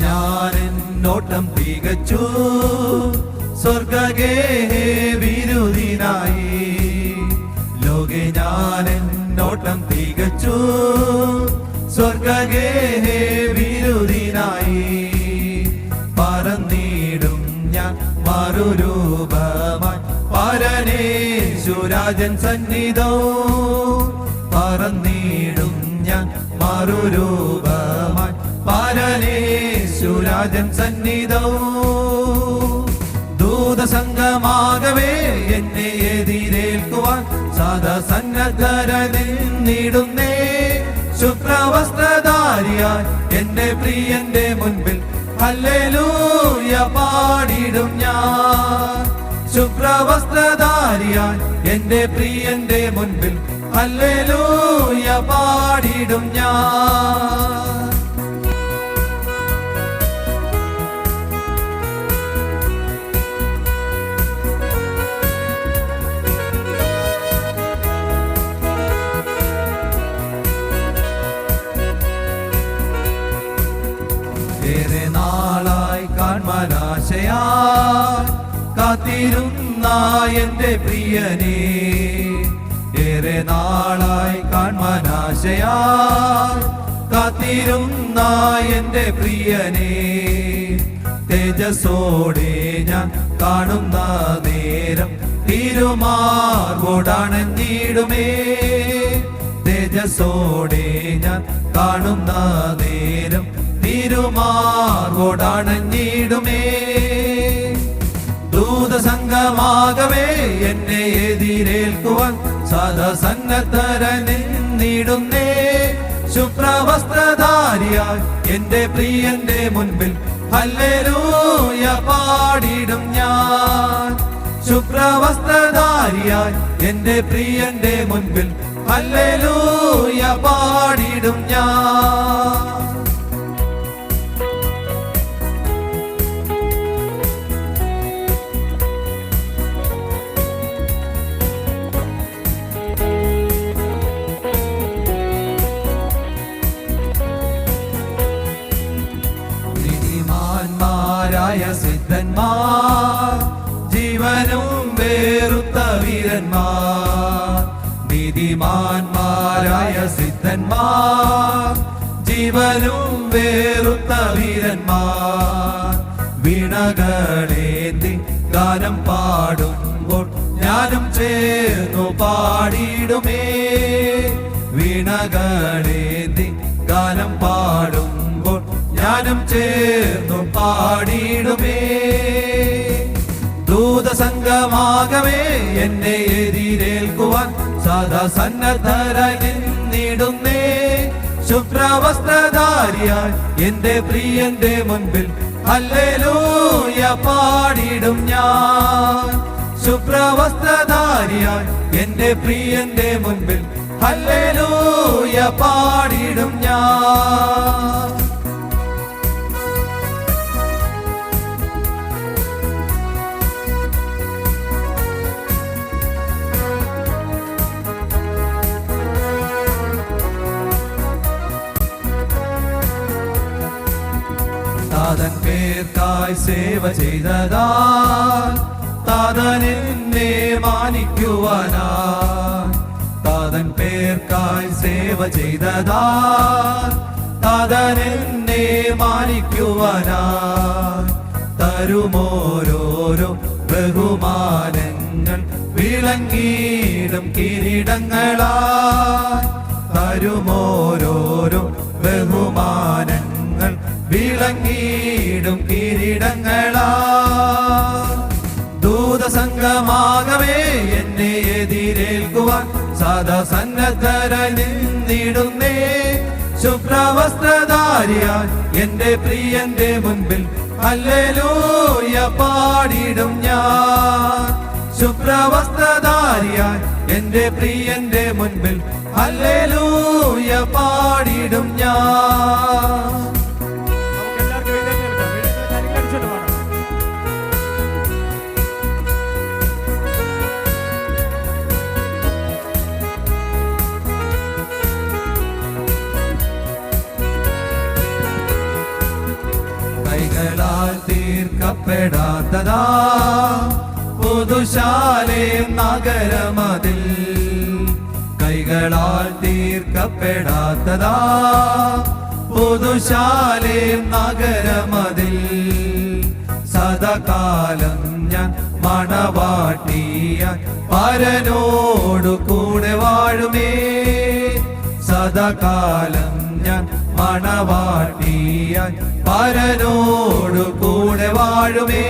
ഞാൻ തികച്ചു. സ്വർഗേ വിരുദിനായി. ലോകെ ഞാൻ നോട്ടം തികച്ചു സ്വർഗേ വിരുദിനായി. പറന്നിടും ഞാൻ മറുരൂപമായി. പരനേശുരാജൻ സന്നിധോ. പറന്നിടും ഞാൻ മറുരൂപമായി പരനേശുരാജൻ സന്നിധോ. ദൂതസംഗമാകവേ എന്നെ എതിരേൽക്കുവാൻ സദാ സന്നദ്ധര നിന്നിടുന്നേ ശുക്രവസ്ത്രധാരിയായി എന്റെ പ്രിയന്റെ മുൻപിൽ ഹല്ലേലൂയ പാടിടും ഞാൻ. ശുക്രവസ്ത്രധാരിയായി എന്റെ പ്രിയന്റെ മുൻപിൽ ഹല്ലേലൂയ പാടിടും ഞാൻ. ഏറെ നാളായി കാൺമനാശയാ കാത്തിരുന്ന എന്റെ പ്രിയനെ ഏറെ നാളായി കാൺമനാശയാ കാത്തിരുന്ന എന്റെ പ്രിയനെ തേജസ്സോടെ ഞാൻ കാണുന്ന നേരം തിരുമാർവോടണഞ്ഞിടുമേ തേജസ്സോടെ ഞാൻ കാണുന്ന നേരം തിരുമാർവോടണഞ്ഞിടുമേ ദൂതസംഗമാകവേ എന്നെ എതിരേൽക്കുവാൻ സദാ സന്നദ്ധര നിന്നിടുന്നേ. ശുഭ്രവസ്ത്രധാരിയായി എന്റെ പ്രിയന്റെ മുൻപിൽ ഹല്ലേലൂയ പാടിടും ഞാൻ. ശുഭ്രവസ്ത്രധാരിയായി എന്റെ പ്രിയന്റെ മുൻപിൽ ഹല്ലേലൂയ പാടിടും ഞാൻ. വീരന്മാർ നീതിമാന്മാരായ സിദ്ധന്മാർ ജീവനും വേറുത്ത വീരന്മാർ. വീണകളേന്തി ഗാനം പാടുമ്പോൾ ഞാനും ചേർന്നു പാടിയിടുമേ. വീണകളേന്തി ഗാനം പാടുമ്പോൾ ഞാനും ചേർന്നു പാടിയിടുമേ. ദൂതസംഗമാകവേ എന്നെ എതിരേൽക്കുവാൻ സദാ സന്നദ്ധര നിന്നിടുന്നേ. ശുഭ്രവസ്ത്രധാരിയായി എന്റെ പ്രിയന്റെ മുൻപിൽ ഹല്ലേലൂയ പാടിടും ഞാൻ. ശുഭ്രവസ്ത്രധാരിയായി എന്റെ പ്രിയന്റെ മുൻപിൽ ഹല്ലേലൂയ പാടിടും ഞാൻ. താതൻ പേർക്കായി സേവ ചെയ്തതാ താതൻ മാനിക്കുവാനാ താതൻ പേർക്കായി സേവ ചെയ്തതാ താതൻ മാനിക്കുവാനാ തരുമോരോരോ ബഹുമാനങ്ങൾ വിളങ്ങിയിടും കിരീടങ്ങളാ തരുമോരോരോ ബഹുമാനങ്ങൾ വിളങ്ങിയിടും കിരീടങ്ങളാ. ദൂതസംഗമാകവേ എന്നെ എതിരേൽക്കുവാൻ സദാ സന്നദ്ധര നിന്നിടുന്നേ. ശുഭ്രവസ്ത്രധാരിയ എന്റെ പ്രിയന്റെ മുൻപിൽ അല്ലലൂയ പാടിടും ഞാൻ. ശുഭ്രവസ്ത്രധാരിയ എന്റെ പ്രിയന്റെ മുൻപിൽ അല്ലലൂയ പാടിടും കപ്പെടാത്തതാ പുതുശാലേ നഗരമതിൽ കൈകളാൽ തീർക്കപ്പെടാത്തതാ പുതുശാലേ നഗരമതിൽ സദാകാലം ഞാൻ മണവാട്ടിയ പരനോടു കൂടെ വാഴുമേ. സദാകാലം ഞാൻ മണവാട്ടിയ പരനോടു കൂടെ വാഴുമേ.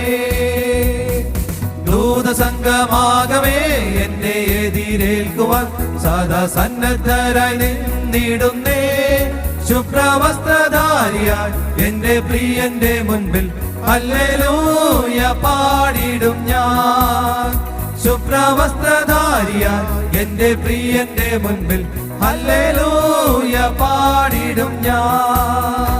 ദൂതസംഗമാകമേ എന്നെ എതിരേൽക്കുവാൻ സദാ സന്നദ്ധരായി നിന്നിടുന്നേ. ശുഭ്രവസ്ത്രധാരിയായി എന്റെ പ്രിയന്റെ മുൻപിൽ ഹല്ലേലൂയ പാടിടും ഞാൻ. ശുഭ്രവസ്ത്രധാരിയായി എന്റെ പ്രിയന്റെ മുൻപിൽ ഹല്ലേലൂയ പാടിടും ഞാൻ.